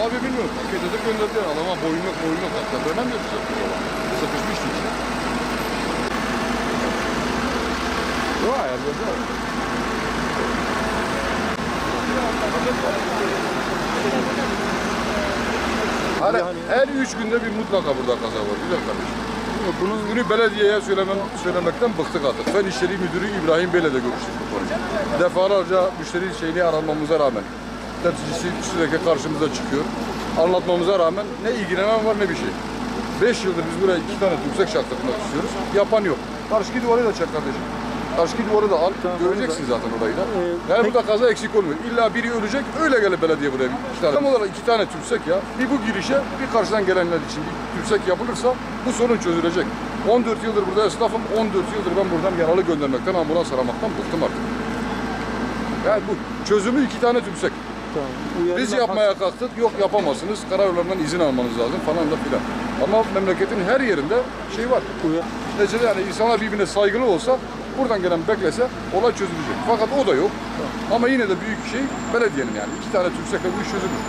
Abi bilmiyorum. Paket edip gönderdiler. Adama boyun yok, boyun yok. Hatta dönem yok bize. Sıkışmıştı içine. Yok ayarladı. Her, her üç günde bir mutlaka burada kaza var. Güzel kardeşim. Bunun günü belediyeye söylemem, söylemekten bıktık artık. Fen İşleri Müdürü İbrahim Bey'le de görüştük bu konuyu. Defalarca müşteri şeyini aramamıza rağmen temsilcisi sürekli karşımıza çıkıyor. Anlatmamıza rağmen ne ilgilenen var ne bir şey. Beş yıldır biz buraya iki tane yüksek şartlatmak istiyoruz. Yapan yok. Karşıki duvarı da çek kardeşim. Karşıki duvarı da al. Göreceksin zaten orayı da. Ee, Yani burada kaza eksik olmuyor. İlla biri ölecek, öyle gelir belediye buraya. İki tane. Tam olarak iki tane tümsek ya. Bir bu girişe, bir karşıdan gelenler için bir tümsek yapılırsa bu sorun çözülecek. 14 yıldır burada esnafım, 14 yıldır ben buradan yaralı göndermekten, ambulans aramaktan bıktım artık. Yani bu çözümü iki tane tümsek. Tamam. Biz yapmaya kalktık, yok yapamazsınız, karayollarından izin almanız lazım falan da filan. Ama memleketin her yerinde şey var. Uyar- Neticede yani insanlar birbirine saygılı olsa, buradan gelen beklese olay çözülecek. Fakat o da yok. Ama yine de büyük şey belediyenin yani. iki tane tümsekle bu iş çözülür.